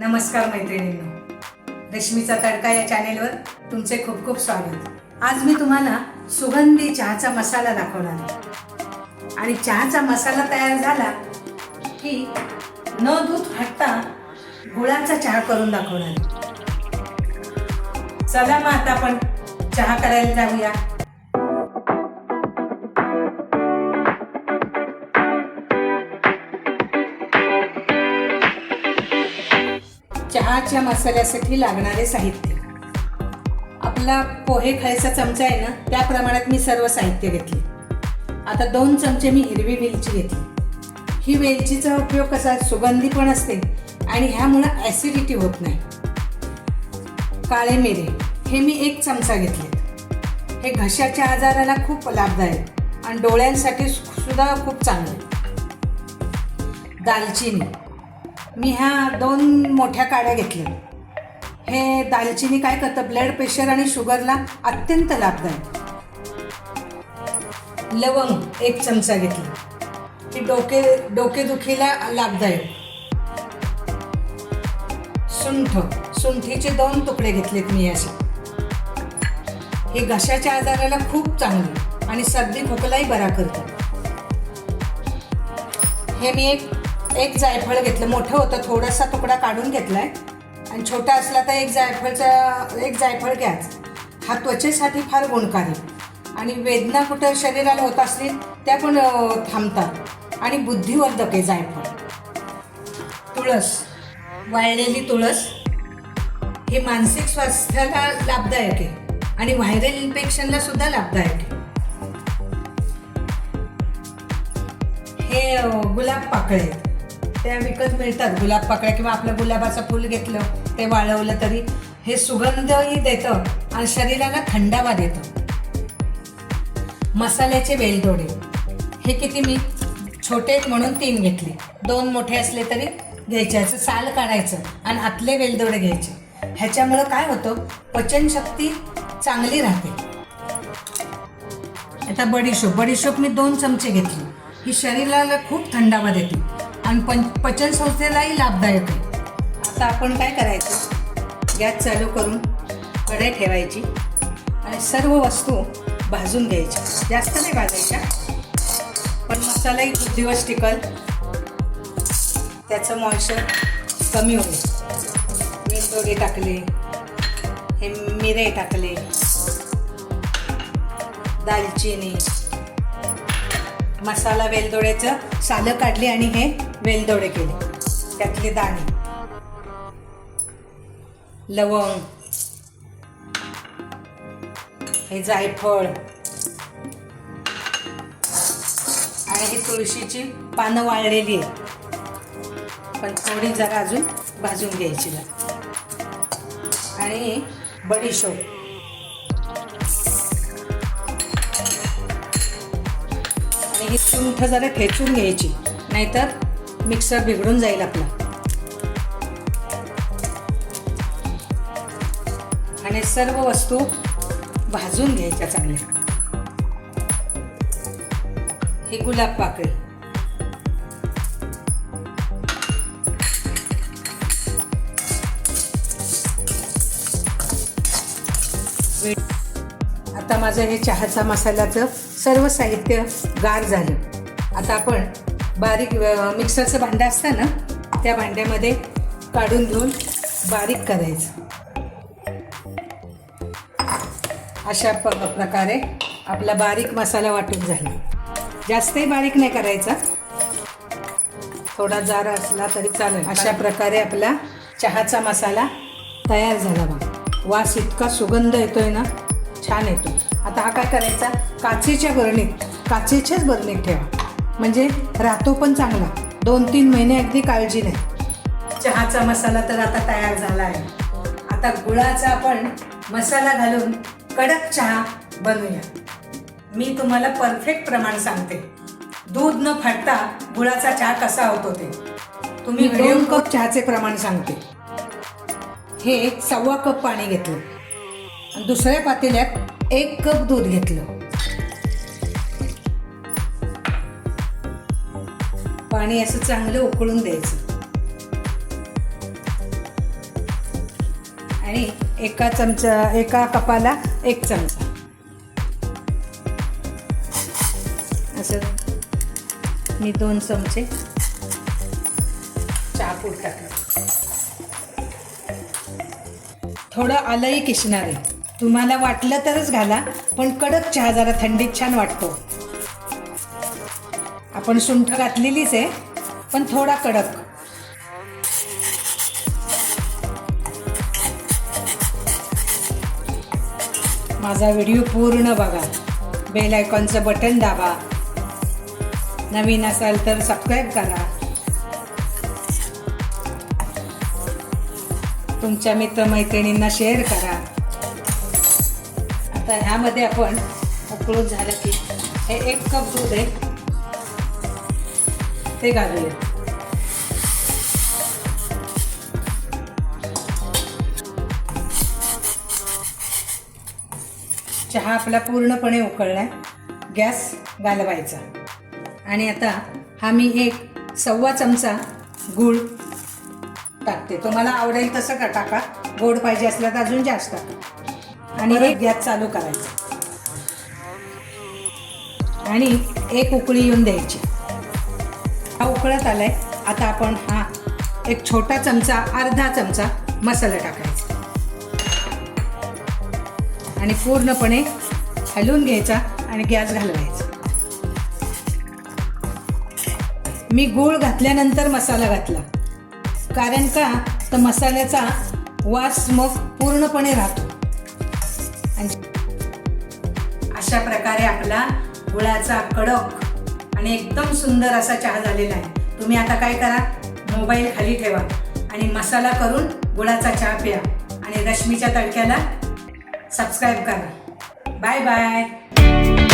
नमस्कार मैत्रिणींनो. रश्मीचा तडका या चॅनेलवर तुमचे खूप खूप स्वागत. आज मी तुम्हाला सुगंधी चहाचा मसाला दाखवणार आहे. आणि चहाचा मसाला तयार झाला की न दूध फाटता गुळाचा चहा करून दाखवणार आहे. चला मग आता आपण चहा करायला जाऊया. चहाच्या मसाल्यासाठी लागणारे साहित्य. आपला पोहे खायचा चमचा आहे ना त्या प्रमाणात मी सर्व साहित्य घेतले. आता दोन चमचे मी हिरवी वेलची घेतली. ही वेलचीचा उपयोग कसा सुगंधी पण असते आणि ह्यामुळं ॲसिडिटी होत नाही. काळे मिरे हे मी एक चमचा घेतले. हे घशाच्या आजाराला खूप लाभदायक आणि डोळ्यांसाठी सुद्धा खूप चांगले. दालचिनी मी ह्या दोन मोठ्या काड्या घेतल्या हे दालचिनी काय करतं? ब्लड प्रेशर आणि शुगरला अत्यंत लाभदायक. लवंग एक चमचा घेतली. ही डोके डोकेदुखीला लाभदायक. सुंठ सुंठीचे दोन तुकडे घेतलेत मी असे. हे घशाच्या आजाराला खूप चांगलं आणि सर्दी खोकलाही बरा करतं. हे मी एक एक जायफळ घेतलं मोठं होतं थोडासा तुकडा काढून घेतलाय. आणि छोटा असला तर एक जायफळचा एक जायफळ घ्याच. हा त्वचेसाठी फार गुणकारी. आणि वेदना कुठं शरीराला होत असतील त्या पण थांबतात. आणि बुद्धिवर्धक आहे जायफळ. तुळस. वाळलेली तुळस. हे मानसिक स्वास्थ्याला लाभदायक आहे. आणि व्हायरल इन्फेक्शनला सुद्धा लाभदायक आहे. हे गुलाब पाकळे आहेत. त्या विकत मिळतात. गुलाब पाकळ्या किंवा आपलं गुलाबाचं फूल घेतलं ते वाळवलं तरी हे सुगंधही देतं आणि शरीराला थंडावा देतं. मसाल्याचे वेलदोडे. हे किती मी छोटे म्हणून तीन घेतले. दोन मोठे असले तरी घ्यायचे. असं साल काढायचं आणि आतले वेलदोडे घ्यायचे. ह्याच्यामुळं काय होतं? पचनशक्ती चांगली राहते. आता बडीशोप. बडीशोप मी दोन चमचे घेतली. ही शरीराला खूप थंडावा देते. आणि पं पचन संस्थेलाही लाभदायक आहे. आता आपण काय करायचं? गॅस चालू करून कढई ठेवायची आणि सर्व वस्तू भाजून घ्यायच्या. जास्त नाही भाजायच्या. पण मसालाही खूप दिवस टिकल. त्याचं मॉइश्चर कमी होईल. वेलदोडे टाकले. हे मिरे टाकले. दालचिनी. मसाला वेलदोड्याचं सालं काढली आणि हे वेलदोडे केले. त्यातले दाणे. लवंग. हे जायफळ. आणि ही तुळशीची पानं वाळलेली आहेत. पण थोडी जरा अजून भाजून घ्यायची आणि बडीशोप आणि ही सुंठ जरा ठेचून घ्यायची. नाहीतर मिक्सर बिघडून जाईल आपला. आणि सर्व वस्तू भाजून घ्यायच्या चांगल्या. ही गुलाब पाकळी. आता माझं हे चहाचा मसाल्याचं सर्व साहित्य गार झालं. आता आपण बारीक मिक्सरचं भांडं असतं ना त्या भांड्यामध्ये काढून घेऊन बारीक करायचं. अशा प प्रकारे आपला बारीक मसाला वाटून झाला. जास्तही बारीक नाही करायचा. थोडा जार असला तरी चालेल. अशा प्रकारे आपला चहाचा मसाला तयार झाला बघा. वास इतका सुगंध येतोय ना छान येतो आता हा काय करायचा? काचेच्या बरणीत काचेच्याच बरणीत ठेवा. म्हणजे राहतो पण चांगला. दोन तीन महिने अगदी काळजी नाही. चहाचा मसाला तर आता तयार झाला आहे आता गुळाचा आपण मसाला घालून कडक चहा बनवूया. मी तुम्हाला परफेक्ट प्रमाण सांगते. दूध न फाटता गुळाचा चहा कसा होतो ते. तुम्ही दोन कप चहाचे प्रमाण सांगते. हे सव्वा कप पाणी घेतलं. दुसऱ्या पातेल्यात एक कप दूध घेतलं. पाणी असं चांगलं उकळून द्यायचं. आणि एका चमचा एका कपाला एक चमचा. असं मी दोन चमचे चहापूड टाकले. थोडं आलंही किसणार. आहे तुम्हाला वाटलं तरच घाला पण कडक चहा जरा थंडीत छान वाटतो. आपण सुंठ घातलेलीच आहे पण थोडा कडक. माझा व्हिडिओ पूर्ण बघा. बेल आयकॉनचं बटन दाबा. नवीन असाल तर सबस्क्राईब करा. तुमच्या मित्रमैत्रिणींना शेअर करा. आता ह्यामध्ये आपण उकळून झालं की हे एक कप दूध आहे. ते घालूया चहा आपला पूर्णपणे उकळलाय. गॅस घालवायचा आणि आता हा मी एक सव्वा चमचा गूळ टाकते. तुम्हाला आवडेल तसं का टाका? गोड पाहिजे असलं तर अजून जास्त. टाका आणि एक गॅस चालू करायचा. आणि एक उकळी येऊन द्यायची. हा उकळत आहे आता आपण हा एक छोटा चमचा अर्धा चमचा मसाला टाकायचा. आणि पूर्णपणे हलवून घ्यायचा आणि गॅस घालवायचा. मी गूळ घातल्यानंतर मसाला घातला. कारण का? तर मसाल्याचा वास मग पूर्णपणे राहतो. आणि अशा प्रकारे आपला गुळाचा कडक आणि एकदम सुंदर असा चहा झालेला आहे. तुम्ही आता काय करा? मोबाईल खाली ठेवा आणि मसाला करून गुळाचा चहा प्या आणि रश्मीच्या तडक्याला सबस्क्राईब करा. Bye bye